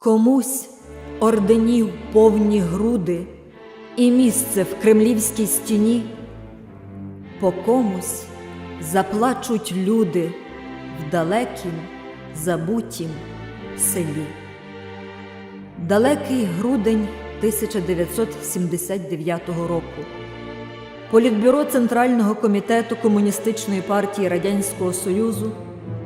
Комусь орденів повні груди і місце в кремлівській стіні, по комусь заплачуть люди в далекім, забутім селі. Далекий грудень 1979 року. Політбюро Центрального комітету Комуністичної партії Радянського Союзу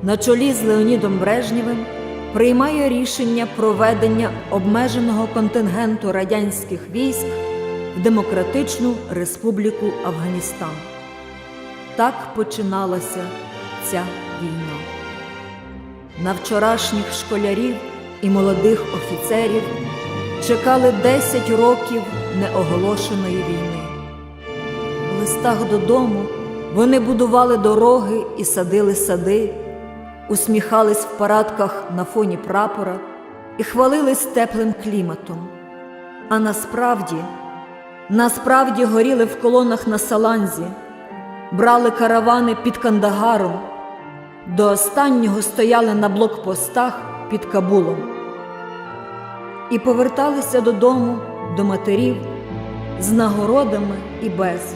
на чолі з Леонідом Брежнєвим приймає рішення про ведення обмеженого контингенту радянських військ в Демократичну Республіку Афганістан. Так починалася ця війна. На вчорашніх школярів і молодих офіцерів чекали 10 років неоголошеної війни. В листах додому вони будували дороги і садили сади, усміхались в парадках на фоні прапора і хвалились теплим кліматом. А насправді, насправді горіли в колонах на Саланзі, брали каравани під Кандагаром, до останнього стояли на блокпостах під Кабулом і поверталися додому до матерів з нагородами і без,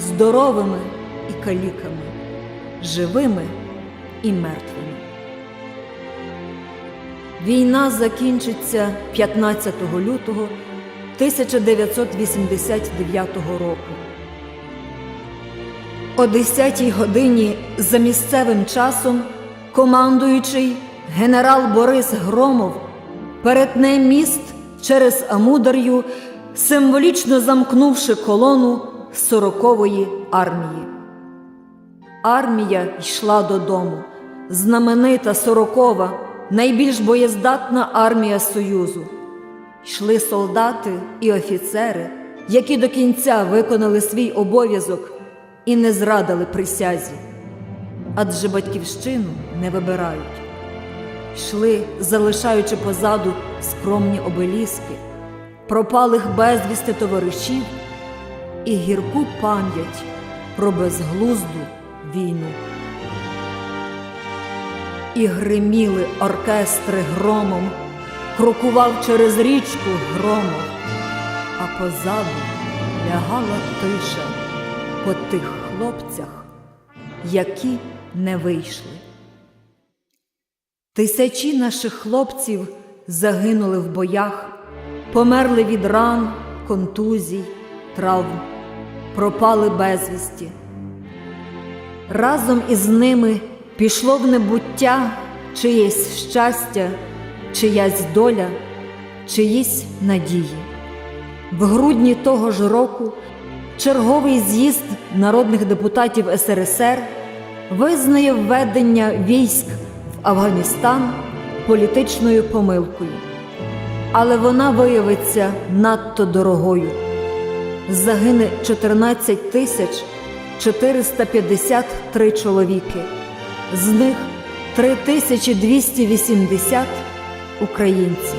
здоровими і каліками, живими і мертвими. Війна закінчиться 15 лютого 1989 року. О 10 годині за місцевим часом командуючий генерал Борис Громов перетне міст через Амудар'ю, символічно замкнувши колону сорокової армії. Армія йшла додому, знаменита сорокова, найбільш боєздатна армія Союзу. Йшли солдати і офіцери, які до кінця виконали свій обов'язок і не зрадили присязі, адже батьківщину не вибирають. Йшли, залишаючи позаду скромні обеліски, пропалих безвісти товаришів і гірку пам'ять про безглузду війну. І гриміли оркестри громом, крокував через річку громом, а позаду лягала тиша по тих хлопцях, які не вийшли. Тисячі наших хлопців загинули в боях, померли від ран, контузій, травм, пропали безвісті. Разом із ними пішло в небуття чиєсь щастя, чиясь доля, чиїсь надії. В грудні того ж року черговий з'їзд народних депутатів СРСР визнає введення військ в Афганістан політичною помилкою, але вона виявиться надто дорогою. Загине 14 тисяч 453 чоловіки, з них 3280 українці.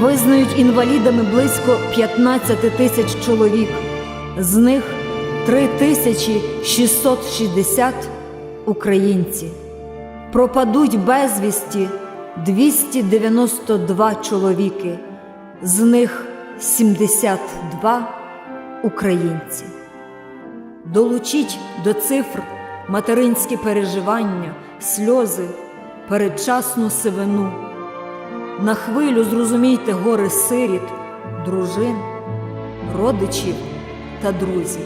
Визнають інвалідами близько 15 тисяч чоловік, з них 3660 українці. Пропадуть безвісті 292 чоловіки, з них 72 українці. Долучіть до цифр материнські переживання, сльози, передчасну сивину. На хвилю зрозумійте гори сиріт, дружин, родичів та друзів.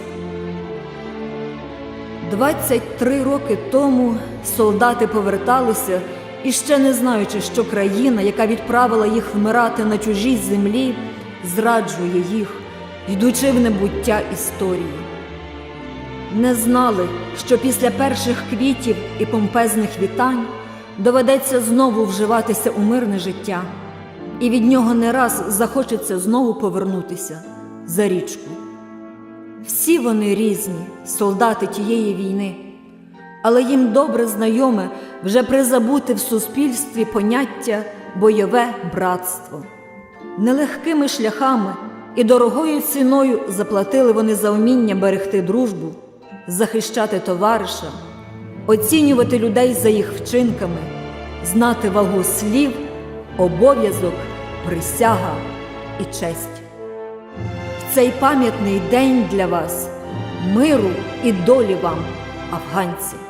23 роки тому солдати поверталися і ще не знаючи, що країна, яка відправила їх вмирати на чужій землі, зраджує їх, йдучи в небуття історії. Не знали, що після перших квітів і помпезних вітань доведеться знову вживатися у мирне життя, і від нього не раз захочеться знову повернутися за річку. Всі вони різні, солдати тієї війни, але їм добре знайоме вже призабути в суспільстві поняття бойове братство. Нелегкими шляхами і дорогою ціною заплатили вони за вміння берегти дружбу, захищати товариша, оцінювати людей за їх вчинками, знати вагу слів обов'язок, присяга і честь. В цей пам'ятний день для вас, миру і долі вам, афганці!